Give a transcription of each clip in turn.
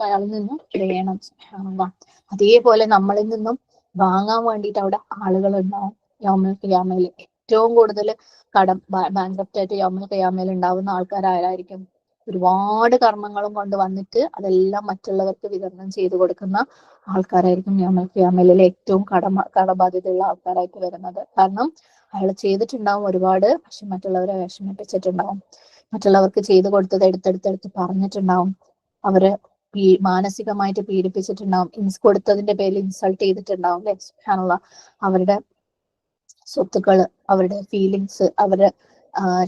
അയാളിൽ നിന്നും വേണം. അതേപോലെ നമ്മളിൽ നിന്നും വാങ്ങാൻ വേണ്ടിയിട്ട് അവിടെ ആളുകൾ ഉണ്ടാവും. യോമൽ ഖിയാമയിൽ ഏറ്റവും കൂടുതൽ കടം ബാങ്ക്രപ്റ്റ് ആയിട്ട് യോമൽ ഖിയാമയിൽ ഉണ്ടാവുന്ന ആൾക്കാർ ആരായിരിക്കും? ഒരുപാട് കർമ്മങ്ങളും കൊണ്ട് വന്നിട്ട് അതെല്ലാം മറ്റുള്ളവർക്ക് വിതരണം ചെയ്തു കൊടുക്കുന്ന ആൾക്കാരായിരിക്കും യോമൽ ഖിയാമയിലെ ഏറ്റവും കടമ കടബാധ്യതയുള്ള ആൾക്കാരായിട്ട് വരുന്നത്. കാരണം അയാൾ ചെയ്തിട്ടുണ്ടാവും ഒരുപാട് പക്ഷെ മറ്റുള്ളവരെ വിഷമിപ്പിച്ചിട്ടുണ്ടാവും. മറ്റുള്ളവർക്ക് ചെയ്തു കൊടുത്തത് എടുത്തെടുത്തെടുത്ത് പറഞ്ഞിട്ടുണ്ടാവും. അവർ മാനസികമായിട്ട് പീഡിപ്പിച്ചിട്ടുണ്ടാവും ഇൻസ് കൊടുത്തതിന്റെ പേരിൽ ഇൻസൾട്ട് ചെയ്തിട്ടുണ്ടാവും അല്ലെ അവരുടെ സ്വത്തുക്കൾ അവരുടെ ഫീലിങ്സ് അവരുടെ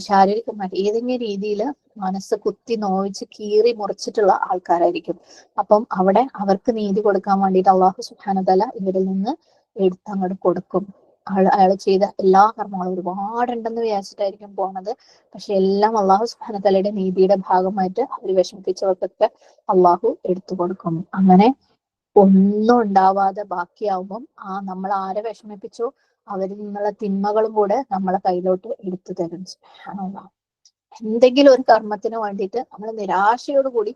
ശാരീരികമായിട്ട് ഏതെങ്കിലും രീതിയിൽ മനസ്സ് കുത്തി നോവിച്ച് കീറി മുറിച്ചിട്ടുള്ള ആൾക്കാരായിരിക്കും. അപ്പം അവിടെ അവർക്ക് നീതി കൊടുക്കാൻ വേണ്ടിയിട്ട് അള്ളാഹു സുഹാനതല ഇവരിൽ നിന്ന് എടുത്തങ്ങോട്ട് കൊടുക്കും. അയാൾ അയാൾ ചെയ്ത എല്ലാ കർമ്മങ്ങളും ഒരുപാടുണ്ടെന്ന് വിചാരിച്ചിട്ടായിരിക്കും പോണത്. പക്ഷെ എല്ലാം അള്ളാഹു സുബ്ഹാനതലയുടെ നീതിയുടെ ഭാഗമായിട്ട് അവർ വിഷമിപ്പിച്ചവർക്കൊക്കെ അള്ളാഹു എടുത്തു കൊടുക്കും. അങ്ങനെ ഒന്നും ഉണ്ടാവാതെ ബാക്കിയാവുമ്പം ആ നമ്മൾ ആരെ വിഷമിപ്പിച്ചോ അവരിൽ നിന്നുള്ള തിന്മകളും കൂടെ നമ്മളെ കയ്യിലോട്ട് എടുത്തു തരും. എന്തെങ്കിലും ഒരു കർമ്മത്തിന് വേണ്ടിയിട്ട് നമ്മൾ നിരാശയോടുകൂടി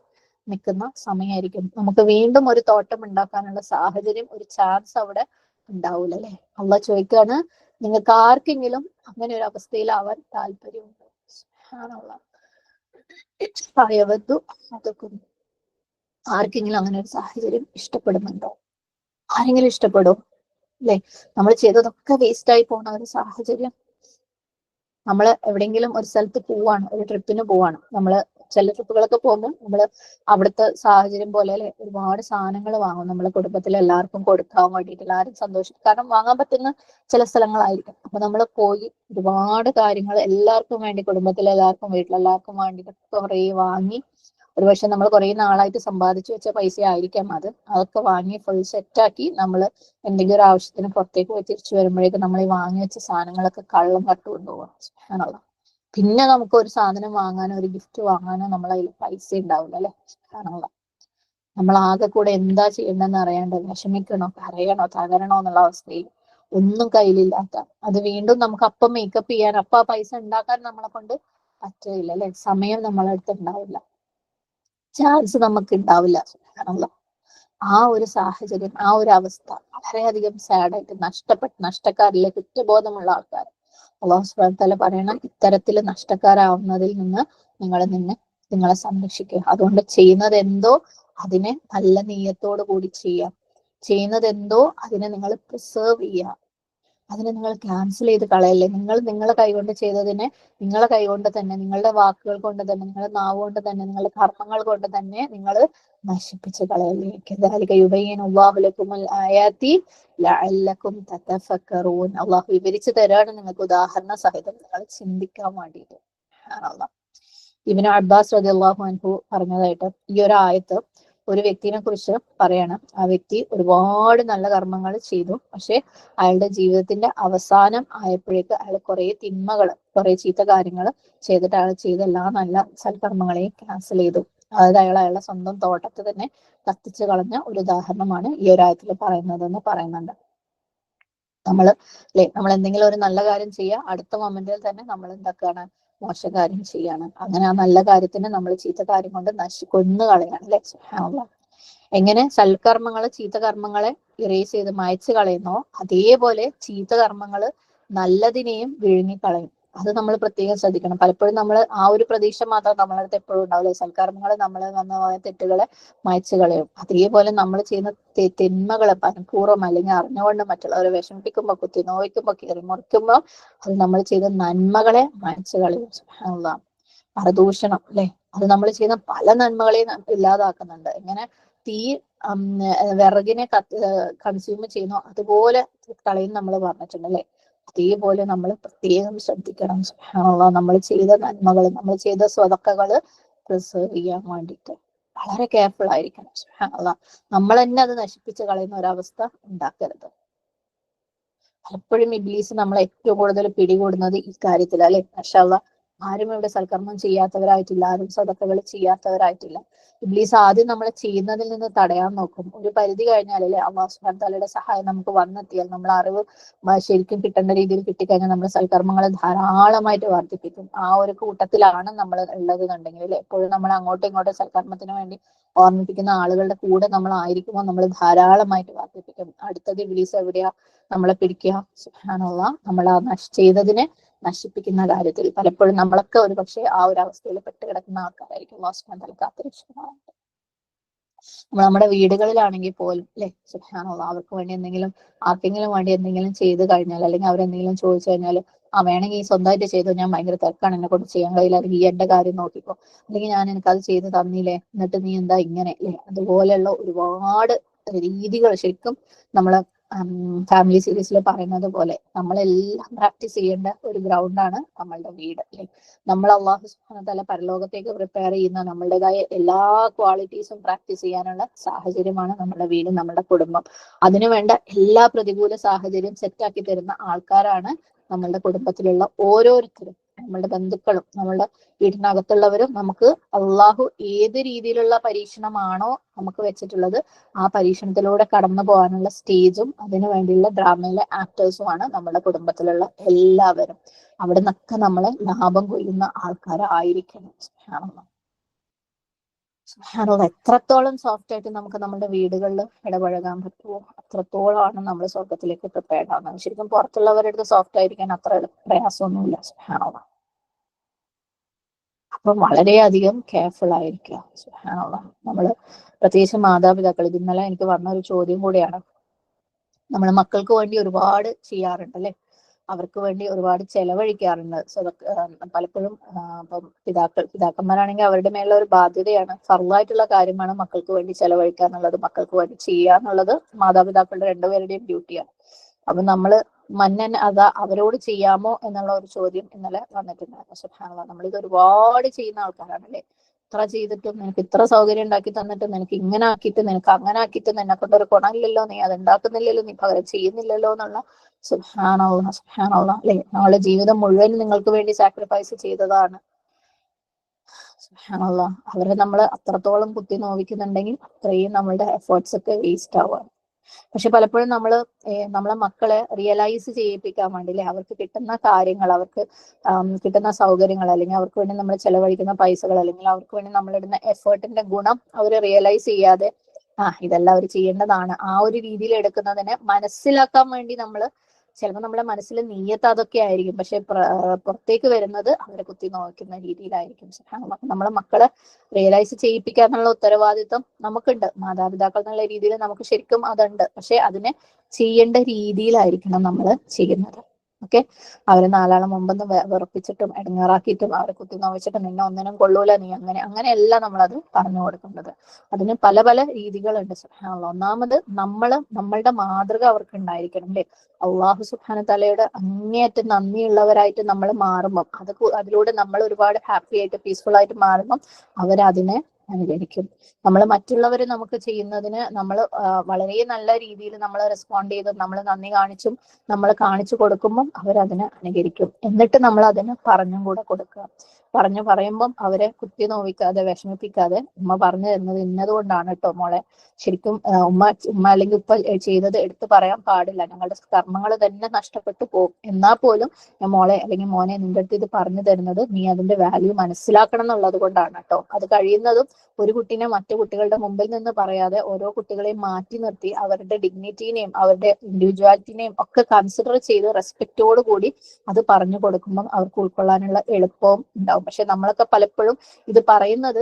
നിൽക്കുന്ന സമയമായിരിക്കും. നമുക്ക് വീണ്ടും ഒരു തോട്ടം ഉണ്ടാക്കാനുള്ള സാഹചര്യം ഒരു ചാൻസ് അവിടെ ഉണ്ടാവൂല അല്ലെ അള്ളാഹ് ചോദിക്കാണ് നിങ്ങൾക്ക് ആർക്കെങ്കിലും അങ്ങനെ ഒരു അവസ്ഥയിലാവാൻ താല്പര്യമുണ്ടോ. അയവദ്ദു അഹദുക്കും. ആർക്കെങ്കിലും അങ്ങനെ ഒരു സാഹചര്യം ഇഷ്ടപ്പെടുന്നുണ്ടോ? ആരെങ്കിലും ഇഷ്ടപ്പെടും അല്ലെ? നമ്മൾ ചെയ്തതൊക്കെ വേസ്റ്റ് ആയി പോണ ഒരു സാഹചര്യം. നമ്മൾ എവിടെങ്കിലും ഒരു സ്ഥലത്ത് പോവാണ് ഒരു ട്രിപ്പിന് പോവാണ്. നമ്മൾ ചില ട്രിപ്പുകളൊക്കെ പോകുമ്പോൾ നമ്മൾ അവിടുത്തെ സാഹചര്യം പോലെ അല്ലെ? ഒരുപാട് സാധനങ്ങൾ വാങ്ങും. നമ്മളെ കുടുംബത്തിൽ എല്ലാവർക്കും കൊടുക്കാൻ വേണ്ടിയിട്ട് എല്ലാവരും സന്തോഷിക്കും കാരണം വാങ്ങാൻ പറ്റുന്ന ചില സ്ഥലങ്ങളായിരിക്കും. അപ്പൊ നമ്മൾ പോയി ഒരുപാട് കാര്യങ്ങൾ എല്ലാവർക്കും വേണ്ടി കുടുംബത്തിലെ എല്ലാവർക്കും വീട്ടിലെല്ലാവർക്കും വേണ്ടിയിട്ട് കുറേ വാങ്ങി ഒരുപക്ഷെ നമ്മൾ കുറേ നാളായിട്ട് സമ്പാദിച്ചു വെച്ച പൈസ ആയിരിക്കാം അത്. അതൊക്കെ വാങ്ങി ഫുൾ സെറ്റാക്കി നമ്മൾ എന്തെങ്കിലും ഒരു ആവശ്യത്തിന് പുറത്തേക്ക് പോയി തിരിച്ചു വരുമ്പോഴേക്കും നമ്മൾ ഈ വാങ്ങി വെച്ച സാധനങ്ങളൊക്കെ കള്ളം കട്ടു കൊണ്ടുപോകാം സുബ്ഹാനല്ലാഹ്. പിന്നെ നമുക്ക് ഒരു സാധനം വാങ്ങാനോ ഒരു ഗിഫ്റ്റ് വാങ്ങാനോ നമ്മളെ പൈസ ഉണ്ടാവില്ല അല്ലെ? കാരണം നമ്മൾ ആകെ കൂടെ എന്താ ചെയ്യണ്ടെന്ന് അറിയാണ്ട് വിഷമിക്കണോ കരയണോ തകരണോ എന്നുള്ള അവസ്ഥയിൽ ഒന്നും കയ്യിലില്ലാത്ത. അത് വീണ്ടും നമുക്ക് അപ്പം മേക്കപ്പ് ചെയ്യാൻ അപ്പ ആ പൈസ ഉണ്ടാക്കാൻ നമ്മളെ കൊണ്ട് പറ്റില്ല അല്ലെ? സമയം നമ്മളെ അടുത്ത് ഉണ്ടാവില്ല. ചാൻസ് നമുക്ക് ഉണ്ടാവില്ല. കാരണം ആ ഒരു സാഹചര്യം ആ ഒരു അവസ്ഥ വളരെയധികം സാഡായിട്ട് നഷ്ടപ്പെട്ട് നഷ്ടക്കാരിലെ കുറ്റബോധമുള്ള ആൾക്കാർ അള്ളാഹു സുബാൻ പറയണം ഇത്തരത്തിൽ നഷ്ടക്കാരാവുന്നതിൽ നിന്ന് നിങ്ങൾ നിന്നെ നിങ്ങളെ സംരക്ഷിക്കുക. അതുകൊണ്ട് ചെയ്യുന്നത് എന്തോ അതിനെ നല്ല നീയത്തോടു കൂടി ചെയ്യാം ചെയ്യുന്നത് എന്തോ അതിനെ നിങ്ങൾ പ്രിസേർവ് ചെയ്യുക. അതിനെ നിങ്ങൾ ക്യാൻസൽ ചെയ്ത് കളയല്ലേ? നിങ്ങൾ നിങ്ങളെ കൈകൊണ്ട് ചെയ്തതിനെ നിങ്ങളെ കൈകൊണ്ട് തന്നെ നിങ്ങളുടെ വാക്കുകൾ കൊണ്ട് തന്നെ നിങ്ങളുടെ നാവ് കൊണ്ട് തന്നെ നിങ്ങളുടെ കർമ്മങ്ങൾ കൊണ്ട് തന്നെ നിങ്ങൾ നശിപ്പിച്ച് കളയല്ലേ? വിവരിച്ചു തരാണ് നിങ്ങൾക്ക് ഉദാഹരണ സഹിതം നിങ്ങൾ ചിന്തിക്കാൻ വേണ്ടിയിട്ട്. ഇബ്നു അബ്ബാസ് അള്ളാഹു അൻഹു പറഞ്ഞതായിട്ട് ഈ ഒരു ആയത്ത് ഒരു വ്യക്തിനെ കുറിച്ച് പറയണം. ആ വ്യക്തി ഒരുപാട് നല്ല കർമ്മങ്ങൾ ചെയ്തു. പക്ഷെ അയാളുടെ ജീവിതത്തിന്റെ അവസാനം ആയപ്പോഴേക്ക് അയാൾ കുറെ തിന്മകൾ കുറെ ചീത്ത കാര്യങ്ങൾ ചെയ്തിട്ട് അയാൾ ചെയ്ത എല്ലാ നല്ല സൽക്കർമ്മങ്ങളെയും ക്യാൻസൽ ചെയ്തു. അതായത് അയാൾ അയാളുടെ സ്വന്തം തോട്ടത്തിൽ തന്നെ കത്തിച്ചു കളഞ്ഞ ഒരു ഉദാഹരണമാണ് ഈ ഒരു പറയുന്നത് എന്ന് പറയുന്നുണ്ട്. നമ്മൾ അല്ലെ നമ്മൾ എന്തെങ്കിലും ഒരു നല്ല കാര്യം ചെയ്യുക അടുത്ത മൊമെന്റിൽ തന്നെ നമ്മൾ എന്താക്കാണ് മോശകാര്യം ചെയ്യാണ്. അങ്ങനെ ആ നല്ല കാര്യത്തിന് നമ്മൾ ചീത്ത കാര്യം കൊണ്ട് നശി കൊന്നു കളയാണ് അല്ലെ. എങ്ങനെ സൽക്കർമ്മങ്ങളെ ചീത്ത കർമ്മങ്ങളെ ഇറേസ് ചെയ്ത് മായ്ച്ചു കളയുന്നോ അതേപോലെ ചീത്ത കർമ്മങ്ങൾ നല്ലതിനെയും വിഴുങ്ങിക്കളയും അത് നമ്മൾ പ്രത്യേകം ശ്രദ്ധിക്കണം. പലപ്പോഴും നമ്മൾ ആ ഒരു പ്രതീക്ഷ മാത്രം നമ്മളെ അടുത്ത് എപ്പോഴും ഉണ്ടാവില്ല. സൽക്കർമ്മങ്ങൾ നമ്മൾ വന്ന തെറ്റുകളെ മായ്ച്ചു കളയും. അതേപോലെ നമ്മൾ ചെയ്യുന്ന തിന്മകളെ മനഃപൂർവം അല്ലെങ്കിൽ അറിഞ്ഞുകൊണ്ട് മറ്റുള്ളവരെ വിഷമിപ്പിക്കുമ്പോൾ കുത്തി നോവിക്കുമ്പോൾ കീറി മുറിക്കുമ്പോൾ അത് നമ്മൾ ചെയ്ത നന്മകളെ മായ്ച്ചു കളയും. പരദൂഷണം അല്ലെ? അത് നമ്മൾ ചെയ്യുന്ന പല നന്മകളെയും ഇല്ലാതാക്കുന്നുണ്ട്. എങ്ങനെ തീ വിറകിനെ കൺസ്യൂം ചെയ്യുന്നു. അതുപോലെ കളയും നമ്മൾ പറഞ്ഞിട്ടുണ്ട് അല്ലെ? അതേപോലെ നമ്മൾ പ്രത്യേകം ശ്രദ്ധിക്കണം. സുഹാനുള്ള നമ്മൾ ചെയ്ത നന്മകൾ നമ്മൾ ചെയ്ത സ്വതക്കകൾ പ്രിസർവ് ചെയ്യാൻ വേണ്ടിയിട്ട് വളരെ കെയർഫുൾ ആയിരിക്കണം. സുഹാനുള്ള നമ്മൾ തന്നെ അത് നശിപ്പിച്ച് കളയുന്ന ഒരവസ്ഥ ഉണ്ടാക്കരുത്. പലപ്പോഴും ഇബ്ലീസ് നമ്മളെ ഏറ്റവും കൂടുതൽ പിടികൂടുന്നത് ഈ കാര്യത്തിൽ അല്ലെ? മാഷാല്ലാ ആരും ഇവിടെ സൽക്കർമ്മം ചെയ്യാത്തവരായിട്ടില്ല ആരും സ്വതക്കകൾ ചെയ്യാത്തവരായിട്ടില്ല. ഇബ്ലീസ് ആദ്യം നമ്മളെ ചെയ്യുന്നതിൽ നിന്ന് തടയാൻ നോക്കും. ഒരു പരിധി കഴിഞ്ഞാൽ അല്ലെ അള്ളാഹു തലയുടെ സഹായം നമുക്ക് വന്നെത്തിയാൽ നമ്മൾ അറിവ് ശരിക്കും കിട്ടേണ്ട രീതിയിൽ കിട്ടിക്കഴിഞ്ഞാൽ നമ്മൾ സൽക്കർമ്മങ്ങളെ ധാരാളമായിട്ട് വർദ്ധിപ്പിക്കും. ആ ഒരു കൂട്ടത്തിലാണ് നമ്മൾ ഉള്ളത് എന്നുണ്ടെങ്കിൽ അല്ലെ? എപ്പോഴും നമ്മൾ അങ്ങോട്ടും ഇങ്ങോട്ടും സൽക്കർമ്മത്തിന് വേണ്ടി ഓർമ്മിപ്പിക്കുന്ന ആളുകളുടെ കൂടെ നമ്മൾ ആയിരിക്കുമ്പോൾ നമ്മൾ ധാരാളമായിട്ട് വർദ്ധിപ്പിക്കും. അടുത്തത് ഇബ്ലീസ് എവിടെയാ നമ്മളെ പിടിക്കുക? സുഹാനുള്ള നമ്മൾ ആ നശ് ചെയ്തതിനെ നശിപ്പിക്കുന്ന കാര്യത്തിൽ പലപ്പോഴും നമ്മളൊക്കെ ഒരു പക്ഷേ ആ ഒരു അവസ്ഥയിൽ പെട്ട് കിടക്കുന്ന ആൾക്കാരായിരിക്കും. അള്ളാഹു സുബ്ഹാനഹു വ നമ്മൾ നമ്മുടെ വീടുകളിലാണെങ്കിൽ പോലും അല്ലെ? സുബ്ഹാനല്ല അവർക്ക് വേണ്ടി എന്തെങ്കിലും ആർക്കെങ്കിലും വേണ്ടി എന്തെങ്കിലും ചെയ്തു കഴിഞ്ഞാൽ അല്ലെങ്കിൽ അവരെന്തെങ്കിലും ചോദിച്ചു കഴിഞ്ഞാൽ ആ വേണമെങ്കിൽ സ്വന്തമായിട്ട് ചെയ്തോ? ഞാൻ ഭയങ്കര തിരക്കാണ് എന്നെ കൊണ്ട് ചെയ്യാൻ കഴിയില്ല അല്ലെങ്കിൽ എന്റെ കാര്യം നോക്കിക്കോ. അല്ലെങ്കിൽ ഞാൻ എനിക്ക് അത് ചെയ്ത് തന്നില്ലേ? എന്നിട്ട് നീ എന്താ ഇങ്ങനെ? അല്ലെ? അതുപോലെയുള്ള ഒരുപാട് രീതികൾ ശരിക്കും നമ്മൾ ഫാമിലി സീരീസിൽ പറയുന്നത് പോലെ നമ്മളെല്ലാം പ്രാക്ടീസ് ചെയ്യേണ്ട ഒരു ഗ്രൗണ്ടാണ് നമ്മളുടെ വീട് അല്ലെ? നമ്മൾ അള്ളാഹു സുഹാന തല പരലോകത്തേക്ക് പ്രിപ്പയർ ചെയ്യുന്ന നമ്മളുടേതായ എല്ലാ ക്വാളിറ്റീസും പ്രാക്ടീസ് ചെയ്യാനുള്ള സാഹചര്യമാണ് നമ്മുടെ വീട് നമ്മുടെ കുടുംബം. അതിനുവേണ്ട എല്ലാ പ്രതികൂല സാഹചര്യം സെറ്റാക്കി തരുന്ന ആൾക്കാരാണ് നമ്മളുടെ കുടുംബത്തിലുള്ള ഓരോരുത്തരും. നമ്മളുടെ ബന്ധുക്കളും നമ്മളുടെ വീടിനകത്തുള്ളവരും നമുക്ക് അള്ളാഹു ഏത് രീതിയിലുള്ള പരീക്ഷണമാണോ നമുക്ക് വെച്ചിട്ടുള്ളത് ആ പരീക്ഷണത്തിലൂടെ കടന്നു പോകാനുള്ള സ്റ്റേജും അതിനു വേണ്ടിയുള്ള ഡ്രാമയിലെ ആക്ടേഴ്സുമാണ് നമ്മുടെ കുടുംബത്തിലുള്ള എല്ലാവരും. അവിടെ നിന്നൊക്കെ നമ്മളെ ലാഭം കൊയ്യുന്ന ആൾക്കാരായിരിക്കണം. സുബ്ഹാനല്ലാഹ്. എത്രത്തോളം സോഫ്റ്റ് ആയിട്ട് നമുക്ക് നമ്മുടെ വീടുകളിൽ ഇടപഴകാൻ പറ്റുമോ അത്രത്തോളമാണ് നമ്മൾ സ്വർഗത്തിലേക്ക് പ്രിപ്പയർഡ് ആവുന്നത് ശരിക്കും പുറത്തുള്ളവരുടെ അടുത്ത് സോഫ്റ്റ് ആയിരിക്കാൻ അത്ര പ്രയാസമൊന്നുമില്ല സുബ്ഹാനല്ലാഹ്. അപ്പം വളരെയധികം കെയർഫുൾ ആയിരിക്കുക സുബ്ഹാനല്ലാഹ്. നമ്മൾ പ്രത്യേകിച്ച് മാതാപിതാക്കൾ ഇത് ഇന്നലെ എനിക്ക് വന്ന ഒരു ചോദ്യം കൂടിയാണ് നമ്മൾ മക്കൾക്ക് വേണ്ടി ഒരുപാട് ചെയ്യാറുണ്ട് അല്ലെ അവർക്ക് വേണ്ടി ഒരുപാട് ചെലവഴിക്കാറുണ്ട്. സോ പലപ്പോഴും ഇപ്പം പിതാക്കൾ പിതാക്കന്മാരാണെങ്കിൽ അവരുടെ മേലുള്ള ഒരു ബാധ്യതയാണ് ഫർവായിട്ടുള്ള കാര്യമാണ് മക്കൾക്ക് വേണ്ടി ചെലവഴിക്കുക എന്നുള്ളത് മക്കൾക്ക് വേണ്ടി ചെയ്യുക എന്നുള്ളത് മാതാപിതാക്കളുടെ രണ്ടുപേരുടെയും ഡ്യൂട്ടിയാണ്. അപ്പൊ നമ്മൾ മന്നൻ അതാ അവരോട് ചെയ്യാമോ എന്നുള്ള ഒരു ചോദ്യം ഇന്നലെ വന്നിട്ടുണ്ടായിരുന്നു. സുഹാനുള്ള നമ്മളിത് ഒരുപാട് ചെയ്യുന്ന ആൾക്കാരാണ് അല്ലെ ഇത്ര ചെയ്തിട്ടും നിനക്ക് ഇത്ര സൗകര്യം ഉണ്ടാക്കി തന്നിട്ട് നിനക്ക് ഇങ്ങനെ ആക്കിയിട്ട് നിനക്ക് അങ്ങനെ ആക്കിയിട്ട് നിന്നെ കൊണ്ട് ഒരു ഗുണമില്ലല്ലോ നീ അത് ഉണ്ടാക്കുന്നില്ലല്ലോ നീ പകരം ചെയ്യുന്നില്ലല്ലോ എന്നുള്ള സുഹാനുള്ള സുഹാനുള്ള അല്ലെ? ഞങ്ങളുടെ ജീവിതം മുഴുവൻ നിങ്ങൾക്ക് വേണ്ടി സാക്രിഫൈസ് ചെയ്തതാണ്. സുഹാനുള്ള അവരെ നമ്മൾ അത്രത്തോളം കുത്തി നോവിക്കുന്നുണ്ടെങ്കിൽ അത്രയും നമ്മളുടെ എഫേർട്സ് ഒക്കെ വേസ്റ്റ് ആവുകയാണ് പക്ഷെ പലപ്പോഴും നമ്മൾ നമ്മളെ മക്കളെ റിയലൈസ് ചെയ്യിപ്പിക്കാൻ വേണ്ടി അല്ലെ അവർക്ക് കിട്ടുന്ന കാര്യങ്ങൾ അവർക്ക് കിട്ടുന്ന സൗകര്യങ്ങൾ അല്ലെങ്കിൽ അവർക്ക് വേണ്ടി നമ്മൾ ചെലവഴിക്കുന്ന പൈസകൾ അല്ലെങ്കിൽ അവർക്ക് വേണ്ടി നമ്മൾ ഇടുന്ന എഫേർട്ടിന്റെ ഗുണം അവർ റിയലൈസ് ചെയ്യാതെ ആ ഇതെല്ലാം അവർ ചെയ്യേണ്ടതാണ്. ആ ഒരു രീതിയിൽ എടുക്കുന്നതിനെ മനസ്സിലാക്കാൻ വേണ്ടി നമ്മൾ ചിലപ്പോൾ നമ്മുടെ മനസ്സിൽ നീയത്ത് അതൊക്കെ ആയിരിക്കും. പക്ഷെ പുറത്തേക്ക് വരുന്നത് അവരെ കുത്തി നോക്കുന്ന രീതിയിലായിരിക്കും. നമ്മളെ മക്കളെ റിയലൈസ് ചെയ്യിപ്പിക്കാന്നുള്ള ഉത്തരവാദിത്വം നമുക്കുണ്ട്. മാതാപിതാക്കൾ എന്നുള്ള രീതിയിൽ നമുക്ക് ശരിക്കും അതുണ്ട്. പക്ഷെ അതിനെ ചെയ്യേണ്ട രീതിയിലായിരിക്കണം നമ്മൾ ചെയ്യുന്നത്. ഓക്കെ? അവരെ നാലാളെ മുമ്പൊന്നും വിറപ്പിച്ചിട്ടും ഇടങ്ങാറാക്കിയിട്ടും അവരെ കുത്തി നോവിച്ചിട്ടും നിന്നെ ഒന്നിനും കൊള്ളൂല നീ അങ്ങനെ അങ്ങനെയല്ല നമ്മളത് പറഞ്ഞു കൊടുക്കേണ്ടത് അതിന് പല പല രീതികളുണ്ട് സുഹാനുള്ള ഒന്നാമത് നമ്മൾ നമ്മളുടെ മാതൃക അവർക്ക് ഉണ്ടായിരിക്കണം അല്ലെ? അള്ളാഹു സുഹാന തലയുടെ അങ്ങേയറ്റം നന്ദിയുള്ളവരായിട്ട് നമ്മൾ മാറുമ്പം അത് അതിലൂടെ നമ്മൾ ഒരുപാട് ഹാപ്പി ആയിട്ട് പീസ്ഫുൾ ആയിട്ട് മാറുമ്പം അവരതിനെ അനുകരിക്കും. നമ്മൾ മറ്റുള്ളവർ നമുക്ക് ചെയ്യുന്നതിന് നമ്മൾ വളരെ നല്ല രീതിയിൽ നമ്മൾ റെസ്പോണ്ട് ചെയ്ത് നമ്മൾ നന്ദി കാണിച്ചും നമ്മൾ കാണിച്ചു കൊടുക്കുമ്പം അവരതിനെ അനുകരിക്കും. എന്നിട്ട് നമ്മൾ അതിന് പറഞ്ഞും കൂടെ കൊടുക്കുക. പറഞ്ഞു പറയുമ്പം അവരെ കുത്തി നോവിക്കാതെ വിഷമിപ്പിക്കാതെ ഉമ്മ പറഞ്ഞു തരുന്നത് ഇന്നതുകൊണ്ടാണ് കേട്ടോ മോളെ. ശരിക്കും ഉമ്മ ഉമ്മ അല്ലെങ്കിൽ ഉപ്പ ചെയ്തത് എടുത്തു പറയാൻ പാടില്ല. ഞങ്ങളുടെ കർമ്മങ്ങൾ തന്നെ നഷ്ടപ്പെട്ടു പോകും. എന്നാൽ പോലും ഞാൻ മോളെ അല്ലെങ്കിൽ മോനെ നിന്റെ അടുത്ത് ഇത് പറഞ്ഞു തരുന്നത് നീ അതിന്റെ വാല്യൂ മനസ്സിലാക്കണം എന്നുള്ളത് കൊണ്ടാണ് കേട്ടോ. അത് കഴിയുന്നതും ഒരു കുട്ടീനെ മറ്റു കുട്ടികളുടെ മുമ്പിൽ നിന്ന് പറയാതെ ഓരോ കുട്ടികളെയും മാറ്റി നിർത്തി അവരുടെ ഡിഗ്നിറ്റിനെയും അവരുടെ ഇൻഡിവിജ്വാലിറ്റിനെയും ഒക്കെ കൺസിഡർ ചെയ്ത് റെസ്പെക്റ്റോട് കൂടി അത് പറഞ്ഞു കൊടുക്കുമ്പോൾ അവർക്ക് ഉൾക്കൊള്ളാനുള്ള എളുപ്പവും ഉണ്ടാവും. പക്ഷെ നമ്മളൊക്കെ പലപ്പോഴും ഇത് പറയുന്നത്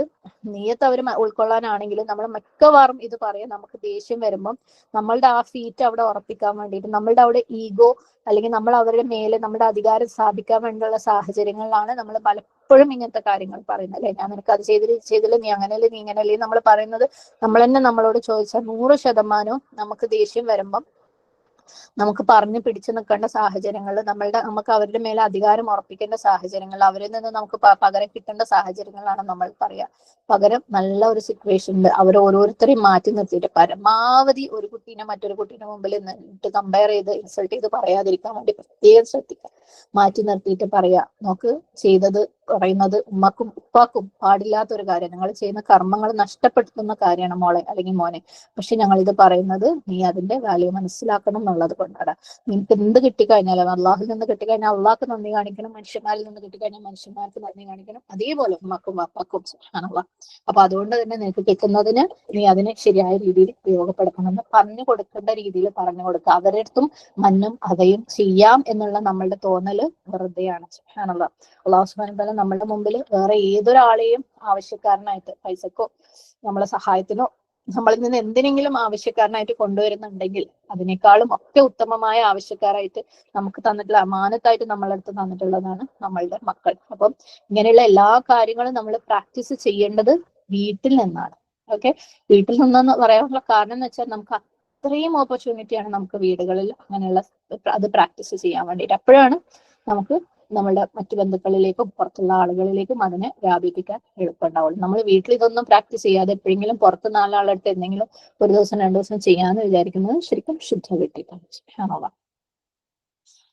നീയത്ത് അവർ ഉൾക്കൊള്ളാനാണെങ്കിലും നമ്മൾ മിക്കവാറും ഇത് പറയാൻ നമുക്ക് ദേഷ്യം വരുമ്പം നമ്മളുടെ ആ ഫീറ്റ് അവിടെ ഉറപ്പിക്കാൻ വേണ്ടിയിട്ട് നമ്മളുടെ അവിടെ ഈഗോ അല്ലെങ്കിൽ നമ്മൾ അവരുടെ മേലെ നമ്മുടെ അധികാരം സ്ഥാപിക്കാൻ വേണ്ടിയുള്ള സാഹചര്യങ്ങളിലാണ് നമ്മൾ പലപ്പോഴും ഇങ്ങനത്തെ കാര്യങ്ങൾ പറയുന്നത് അല്ലെ? ഞാൻ നിനക്ക് അത് ചെയ്തില്ല ചെയ്തില്ല നീ അങ്ങനെയല്ലേ നീ ഇങ്ങനെയല്ലേ നമ്മൾ പറയുന്നത് നമ്മൾ തന്നെ നമ്മളോട് ചോദിച്ചാൽ നൂറ് ശതമാനവും നമുക്ക് ദേഷ്യം വരുമ്പം നമുക്ക് പറഞ്ഞു പിടിച്ചു നിൽക്കേണ്ട സാഹചര്യങ്ങൾ നമ്മളുടെ നമുക്ക് അവരുടെ മേലെ അധികാരം ഉറപ്പിക്കേണ്ട സാഹചര്യങ്ങൾ അവരിൽ നിന്ന് നമുക്ക് പകരം കിട്ടേണ്ട സാഹചര്യങ്ങളാണ് നമ്മൾ പറയാ പകരം നല്ല ഒരു സിറ്റുവേഷനിൽ അവർ ഓരോരുത്തരെയും മാറ്റി നിർത്തിയിട്ട് പരമാവധി ഒരു കുട്ടീനെ മറ്റൊരു കുട്ടീനെ മുമ്പിൽ നിന്നിട്ട് കമ്പയർ ചെയ്ത് ഇൻസൾട്ട് ചെയ്ത് പറയാതിരിക്കാൻ വേണ്ടി പ്രത്യേകം ശ്രദ്ധിക്കുക. മാറ്റി നിർത്തിയിട്ട് പറയാ നോക്ക് ചെയ്തത് പറയുന്നത് ഉമ്മക്കും ഉപ്പാക്കും പാടില്ലാത്ത ഒരു കാര്യം. നിങ്ങൾ ചെയ്യുന്ന കർമ്മങ്ങൾ നഷ്ടപ്പെടുത്തുന്ന കാര്യമാണ് മോളെ അല്ലെങ്കിൽ മോനെ. പക്ഷെ ഞങ്ങൾ ഇത് പറയുന്നത് നീ അതിന്റെ വാല്യൂ മനസ്സിലാക്കണം എന്നുള്ളത് കൊണ്ടാണ്. നിനക്ക് എന്ത് കിട്ടിക്കഴിഞ്ഞാലും അള്ളാഹിൽ നിന്ന് കിട്ടിക്കഴിഞ്ഞാൽ അള്ളാഹ്ക്ക് നന്ദി കാണിക്കണം മനുഷ്യന്മാരിൽ നിന്ന് കിട്ടിക്കഴിഞ്ഞാൽ മനുഷ്യന്മാർക്ക് നന്ദി കാണിക്കണം. അതേപോലെ ഉമ്മക്കും അപ്പാക്കും ആണുള്ള അപ്പൊ അതുകൊണ്ട് തന്നെ നിനക്ക് കിട്ടുന്നതിന് നീ അതിനെ ശരിയായ രീതിയിൽ ഉപയോഗപ്പെടുത്തണമെന്ന് പറഞ്ഞു കൊടുക്കേണ്ട രീതിയിൽ പറഞ്ഞു കൊടുക്കുക. അവരുടെ അടുത്തും മഞ്ഞും അതയും ചെയ്യാം എന്നുള്ള നമ്മളുടെ തോന്നൽ വെറുതെയാണ് ആണുള്ള അള്ളാഹു സുബാൻ നമ്മുടെ മുമ്പിൽ വേറെ ഏതൊരാളെയും ആവശ്യക്കാരനായിട്ട് പൈസക്കോ നമ്മളെ സഹായത്തിനോ നമ്മളിൽ നിന്ന് എന്തിനെങ്കിലും ആവശ്യക്കാരനായിട്ട് കൊണ്ടുവരുന്നുണ്ടെങ്കിൽ അതിനേക്കാളും ഒക്കെ ഉത്തമമായ ആവശ്യക്കാരായിട്ട് നമുക്ക് തന്നിട്ടുള്ള അമാനത്തായിട്ട് നമ്മളെ അടുത്ത് തന്നിട്ടുള്ളതാണ് നമ്മളുടെ മക്കൾ. അപ്പം ഇങ്ങനെയുള്ള എല്ലാ കാര്യങ്ങളും നമ്മൾ പ്രാക്ടീസ് ചെയ്യേണ്ടത് വീട്ടിൽ നിന്നാണ്. ഓക്കെ വീട്ടിൽ നിന്നെന്ന് പറയാനുള്ള കാരണം എന്ന് വെച്ചാൽ നമുക്ക് അത്രയും ഓപ്പർച്യൂണിറ്റിയാണ് നമുക്ക് വീടുകളിൽ അങ്ങനെയുള്ള അത് പ്രാക്ടീസ് ചെയ്യാൻ വേണ്ടിയിട്ട്. അപ്പോഴാണ് നമുക്ക് നമ്മുടെ മറ്റു ബന്ധുക്കളിലേക്കും പുറത്തുള്ള ആളുകളിലേക്കും അതിനെ വ്യാപിപ്പിക്കാൻ എളുപ്പമുണ്ടാവുള്ളൂ. നമ്മൾ വീട്ടിൽ ഇതൊന്നും പ്രാക്ടീസ് ചെയ്യാതെ എപ്പോഴെങ്കിലും പുറത്ത് നാലാളടുത്ത് എന്തെങ്കിലും ഒരു ദിവസം രണ്ടു ദിവസം ചെയ്യാന്ന് വിചാരിക്കുന്നത് ശരിക്കും ശുദ്ധ വീട്ടിൽ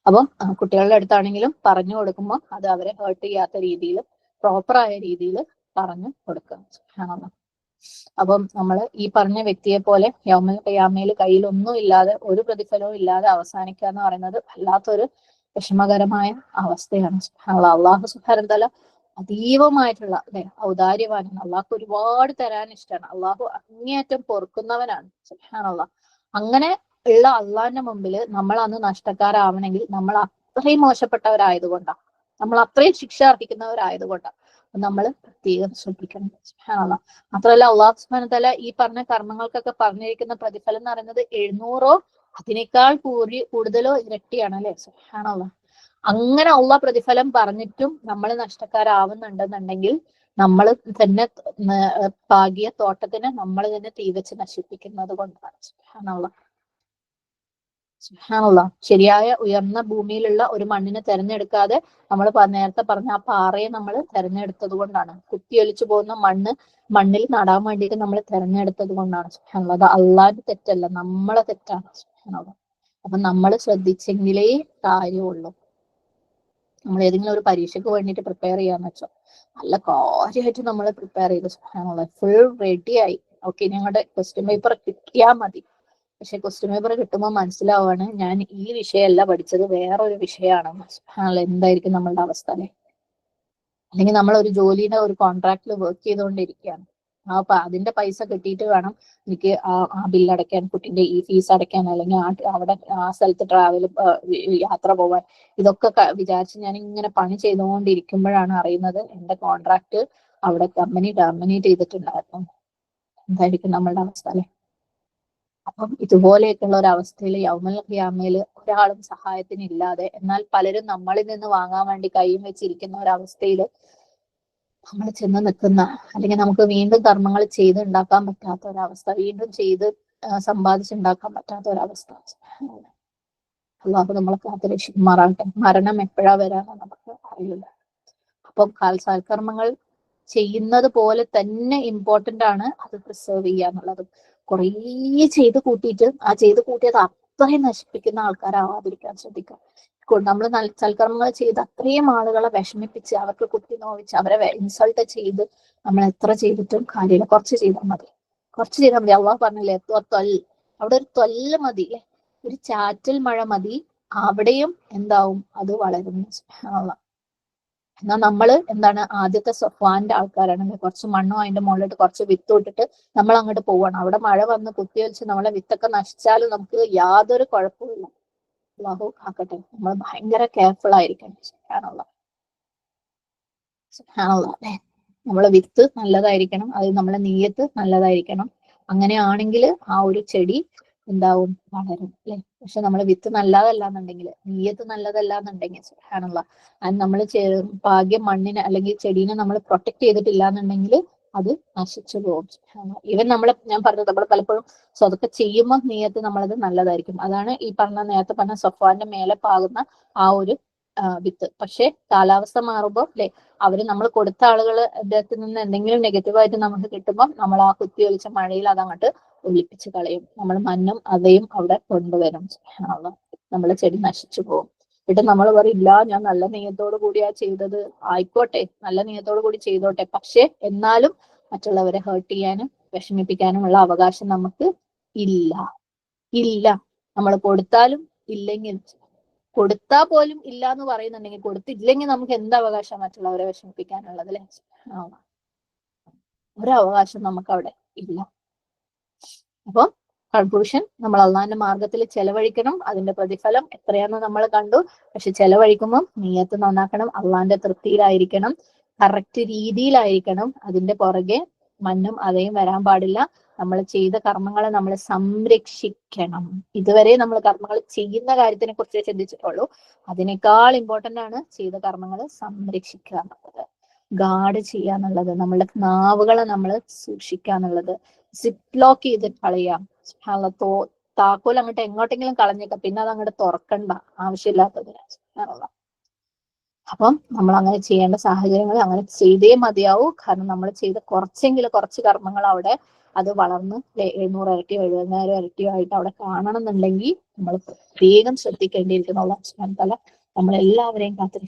അപ്പം കുട്ടികളുടെ അടുത്താണെങ്കിലും പറഞ്ഞു കൊടുക്കുമ്പോൾ അത് അവരെ ഹേർട്ട് ചെയ്യാത്ത രീതിയിൽ പ്രോപ്പറായ രീതിയിൽ പറഞ്ഞു കൊടുക്കുക. അപ്പം നമ്മൾ ഈ പറഞ്ഞ വ്യക്തിയെ പോലെ യൗമൽ കയ്യാമയിൽ കയ്യിൽ ഒന്നും ഇല്ലാതെ ഒരു പ്രതിഫലവും ഇല്ലാതെ അവസാനിക്കുക എന്ന് പറയുന്നത് വല്ലാത്തൊരു വിഷമകരമായ അവസ്ഥയാണ്. അള്ളാഹു സുഹാരൻ തല അതീവമായിട്ടുള്ള അല്ലെ ഔദാര്യവാനാണ്. അള്ളാഹു ഒരുപാട് തരാൻ ഇഷ്ടമാണ് അള്ളാഹു അങ്ങേയറ്റം പൊറുക്കുന്നവനാണ്. സുഹാനുള്ള അങ്ങനെ ഉള്ള അള്ളാഹിന്റെ മുമ്പിൽ നമ്മൾ അന്ന് നഷ്ടക്കാരാവണമെങ്കിൽ നമ്മൾ അത്രയും മോശപ്പെട്ടവരായതുകൊണ്ടാണ് നമ്മൾ അത്രയും ശിക്ഷ അർഹിക്കുന്നവരായതുകൊണ്ടാണ് നമ്മൾ പ്രത്യേകം ശ്രദ്ധിക്കണം. സുഹാനുള്ള മാത്രമല്ല അള്ളാഹു സുഹാൻ തല ഈ പറഞ്ഞ കർമ്മങ്ങൾക്കൊക്കെ പറഞ്ഞിരിക്കുന്ന പ്രതിഫലം എന്ന് പറയുന്നത് എഴുന്നൂറോ അതിനേക്കാൾ കൂടി കൂടുതലോ ഇരട്ടിയാണ് അല്ലെ? സുഹാനുള്ള അങ്ങനെ ഉള്ള പ്രതിഫലം പറഞ്ഞിട്ടും നമ്മൾ നഷ്ടക്കാരാവുന്നുണ്ടെന്നുണ്ടെങ്കിൽ നമ്മൾ തന്നെ പാകിയ തോട്ടത്തിനെ നമ്മൾ തന്നെ തീ വെച്ച് നശിപ്പിക്കുന്നത് കൊണ്ടാണ്. സുഹാനുള്ള സുഹാനുള്ള ശരിയായ ഉയർന്ന ഭൂമിയിലുള്ള ഒരു മണ്ണിനെ തെരഞ്ഞെടുക്കാതെ നമ്മൾ നേരത്തെ പറഞ്ഞ ആ പാറയെ നമ്മൾ തെരഞ്ഞെടുത്തത് കൊണ്ടാണ്. കുത്തിയൊലിച്ചു പോകുന്ന മണ്ണ് മണ്ണിൽ നടാൻ വേണ്ടിയിട്ട് നമ്മൾ തെരഞ്ഞെടുത്തത് കൊണ്ടാണ്. സുഹാനുള്ള അത് അള്ളാന്റെ തെറ്റല്ല. നമ്മളെ തെറ്റാണ്. സുഹാനുള്ള അപ്പൊ നമ്മൾ ശ്രദ്ധിച്ചെങ്കിലേ കാര്യമുള്ളൂ. നമ്മൾ ഏതെങ്കിലും ഒരു പരീക്ഷയ്ക്ക് വേണ്ടിട്ട് പ്രിപ്പയർ ചെയ്യാന്ന് വെച്ചോ. നല്ല കാര്യമായിട്ട് നമ്മൾ പ്രിപ്പയർ ചെയ്ത്. സുഖാനുള്ള ഫുൾ റെഡിയായി ഓക്കെ ഞങ്ങളുടെ ക്വസ്റ്റ്യൻ പേപ്പർ കിട്ടിയാൽ മതി. പക്ഷെ ക്വസ്റ്റ്യൻ പേപ്പർ കിട്ടുമ്പോൾ മനസ്സിലാവാണ് ഞാൻ ഈ വിഷയമല്ല പഠിച്ചത് വേറൊരു വിഷയമാണ് എന്തായിരിക്കും നമ്മളുടെ അവസ്ഥ അല്ലെ? അല്ലെങ്കിൽ നമ്മൾ ഒരു ജോലിയുടെ ഒരു കോൺട്രാക്റ്റിൽ വർക്ക് ചെയ്തുകൊണ്ടിരിക്കുകയാണ്. ആ അതിന്റെ പൈസ കിട്ടിയിട്ട് വേണം എനിക്ക് ആ ബില്ല് അടയ്ക്കാൻ കുട്ടിന്റെ ഈ ഫീസ് അടയ്ക്കാൻ അല്ലെങ്കിൽ ആ അവിടെ ആ സ്ഥലത്ത് ട്രാവൽ യാത്ര പോവാൻ. ഇതൊക്കെ വിചാരിച്ച് ഞാൻ ഇങ്ങനെ പണി ചെയ്തുകൊണ്ടിരിക്കുമ്പോഴാണ് അറിയുന്നത് എന്റെ കോൺട്രാക്ട് അവിടെ കമ്പനി ടെർമിനേറ്റ് ചെയ്തിട്ടുണ്ടായിരുന്നു. എന്തായിരിക്കും നമ്മളുടെ അവസ്ഥ അല്ലെ? അപ്പം ഇതുപോലെയൊക്കെയുള്ള ഒരു അവസ്ഥയിൽ യൗമൽ ഖിയാമയിൽ ഒരാളും സഹായത്തിന് ഇല്ലാതെ എന്നാൽ പലരും നമ്മളിൽ നിന്ന് വാങ്ങാൻ വേണ്ടി കൈയും വെച്ചിരിക്കുന്ന ഒരവസ്ഥയിൽ നമ്മൾ ചെന്ന് നിൽക്കുന്ന അല്ലെങ്കിൽ നമുക്ക് വീണ്ടും കർമ്മങ്ങൾ ചെയ്ത് ഉണ്ടാക്കാൻ പറ്റാത്ത ഒരവസ്ഥ വീണ്ടും ചെയ്ത് സമ്പാദിച്ചുണ്ടാക്കാൻ പറ്റാത്ത ഒരവസ്ഥ. അള്ളാഹു നമ്മളെ കാത്തു രക്ഷിക്കുമാറാകട്ടെ. മരണം എപ്പോഴാ വരാന്ന് നമുക്ക് അറിയില്ല. അപ്പം കാൽസാൽക്കർമ്മങ്ങൾ ചെയ്യുന്നത് പോലെ തന്നെ ഇമ്പോർട്ടന്റ് ആണ് അത് പ്രിസർവ് ചെയ്യുക എന്നുള്ളതും. കുറേ ചെയ്ത് കൂട്ടിയിട്ട് ആ ചെയ്ത് കൂട്ടിയത് അത്രയും നശിപ്പിക്കുന്ന ആൾക്കാരാവാതിരിക്കാൻ ശ്രദ്ധിക്കുക. നമ്മൾ സൽക്കർമ്മങ്ങൾ ചെയ്ത് അത്രയും ആളുകളെ വിഷമിപ്പിച്ച് അവർക്ക് കുത്തി നോവിച്ച് അവരെ ഇൻസൾട്ട് ചെയ്ത് നമ്മൾ എത്ര ചെയ്തിട്ടും കാര്യമില്ല. കുറച്ച് ചെയ്താൽ മതി. കുറച്ച് ചെയ്താൽ മതി. അള്ളാഹ് പറഞ്ഞില്ലേ തൊൽ അവിടെ ഒരു തൊല്ല് മതി. ഒരു ചാറ്റൽ മഴ മതി. അവിടെയും എന്താവും? അത് വളരുന്നു. എന്നാൽ നമ്മൾ എന്താണ് ആദ്യത്തെ സ്വഫാന്റെ ആൾക്കാരാണ് കുറച്ച് മണ്ണും അതിന്റെ മുകളിലിട്ട് കുറച്ച് വിത്ത് ഇട്ടിട്ട് നമ്മൾ അങ്ങോട്ട് പോവാണ്. അവിടെ മഴ വന്ന് കുത്തിയൊലിച്ച് നമ്മളെ വിത്തൊക്കെ നശിച്ചാലും നമുക്ക് യാതൊരു കുഴപ്പമില്ല അള്ളാഹു ആക്കട്ടെ. നമ്മൾ ഭയങ്കര കെയർഫുൾ ആയിരിക്കണം. സുഹാനുള്ള സുഹാനുള്ള അല്ലെ? നമ്മളെ വിത്ത് നല്ലതായിരിക്കണം. അത് നമ്മളെ നീയത്ത് നല്ലതായിരിക്കണം. അങ്ങനെയാണെങ്കിൽ ആ ഒരു ചെടി എന്താവും? വളരും അല്ലെ? പക്ഷെ നമ്മളെ വിത്ത് നല്ലതല്ല എന്നുണ്ടെങ്കിൽ നീയത്ത് നല്ലതല്ല എന്നുണ്ടെങ്കിൽ സുഹാനുള്ള അത് നമ്മൾ ഭാഗ്യം മണ്ണിനെ അല്ലെങ്കിൽ ചെടീനെ നമ്മൾ പ്രൊട്ടക്ട് ചെയ്തിട്ടില്ല എന്നുണ്ടെങ്കിൽ അത് നശിച്ചു പോകും ഈവൻ നമ്മൾ ഞാൻ പറഞ്ഞത് നമ്മൾ പലപ്പോഴും സ്വതൊക്കെ ചെയ്യുമ്പോൾ നീയത്ത് നമ്മളത് നല്ലതായിരിക്കും. അതാണ് ഈ പറഞ്ഞ നേരത്തെ പറഞ്ഞ സഫാന്റെ മേലെ പാകുന്ന ആ ഒരു വിത്ത്. പക്ഷെ കാലാവസ്ഥ മാറുമ്പോൾ അല്ലെ അവർ നമ്മൾ കൊടുത്ത ആളുകൾ അദ്ദേഹത്തിൽ നിന്ന് എന്തെങ്കിലും നെഗറ്റീവായിട്ട് നമുക്ക് കിട്ടുമ്പോൾ നമ്മൾ ആ കുത്തി ഒലിച്ച മഴയിൽ അതങ്ങോട്ട് ഒലിപ്പിച്ച് കളയും. നമ്മൾ മണ്ണും അതയും അവിടെ കൊണ്ടുവരും. നമ്മളെ ചെടി നശിച്ചു പോകും എന്നിട്ട് നമ്മൾ പറയും ഇല്ല ഞാൻ നല്ല നെയ്യത്തോടു കൂടിയാ ചെയ്തത്. ആയിക്കോട്ടെ നല്ല നെയ്യത്തോടു കൂടി ചെയ്തോട്ടെ. പക്ഷെ എന്നാലും മറ്റുള്ളവരെ ഹേർട്ട് ചെയ്യാനും വിഷമിപ്പിക്കാനുമുള്ള അവകാശം നമുക്ക് ഇല്ല. ഇല്ല. നമ്മൾ കൊടുത്താലും ഇല്ലെങ്കിൽ കൊടുത്താ പോലും ഇല്ല എന്ന് പറയുന്നുണ്ടെങ്കിൽ കൊടുത്തില്ലെങ്കിൽ നമുക്ക് എന്ത് അവകാശം മറ്റുള്ളവരെ വിഷമിപ്പിക്കാനുള്ളത് അല്ലെ? ഒരവകാശം നമുക്ക് അവിടെ ഇല്ല. അപ്പം കൺക്ലൂഷൻ നമ്മൾ അള്ളാന്റെ മാർഗത്തിൽ ചെലവഴിക്കണം അതിന്റെ പ്രതിഫലം എത്രയാന്ന് നമ്മൾ കണ്ടു. പക്ഷെ ചെലവഴിക്കുമ്പോൾ നീയത്ത് നന്നാക്കണം അള്ളാന്റെ തൃപ്തിയിലായിരിക്കണം കറക്റ്റ് രീതിയിലായിരിക്കണം. അതിന്റെ പുറകെ മണ്ണും അതേയും വരാൻ പാടില്ല. നമ്മൾ ചെയ്ത കർമ്മങ്ങളെ നമ്മൾ സംരക്ഷിക്കണം. ഇതുവരെ നമ്മൾ കർമ്മങ്ങൾ ചെയ്യുന്ന കാര്യത്തിനെ കുറിച്ച് ചിന്തിച്ചിട്ടുള്ളൂ. അതിനേക്കാൾ ഇമ്പോർട്ടന്റ് ആണ് ചെയ്ത കർമ്മങ്ങൾ സംരക്ഷിക്കുക എന്നുള്ളത്. ഗാർഡ് ചെയ്യുക എന്നുള്ളത്. നമ്മളുടെ നാവുകളെ നമ്മൾ സൂക്ഷിക്കുക എന്നുള്ളത്. സിപ്ലോക്ക് ചെയ്ത് കളയാം തോ താക്കോൽ അങ്ങോട്ട് എങ്ങോട്ടെങ്കിലും കളഞ്ഞേക്ക. പിന്നെ അത് അങ്ങോട്ട് തുറക്കണ്ട. ആവശ്യമില്ലാത്തതിന്. അപ്പം നമ്മൾ അങ്ങനെ ചെയ്യേണ്ട സാഹചര്യങ്ങൾ അങ്ങനെ ചെയ്തേ മതിയാവൂ. കാരണം നമ്മൾ ചെയ്ത കുറച്ചെങ്കിലും കുറച്ച് കർമ്മങ്ങൾ അവിടെ അത് വളർന്ന് എഴുന്നൂറ് ഇരട്ടിയോ എഴുപതിനായിരം ഇരട്ടിയോ ആയിട്ട് അവിടെ കാണണം എന്നുണ്ടെങ്കിൽ നമ്മൾ പ്രത്യേകം ശ്രദ്ധിക്കേണ്ടിയിരിക്കുന്ന ഉള്ള നമ്മളെല്ലാവരെയും കാത്ത്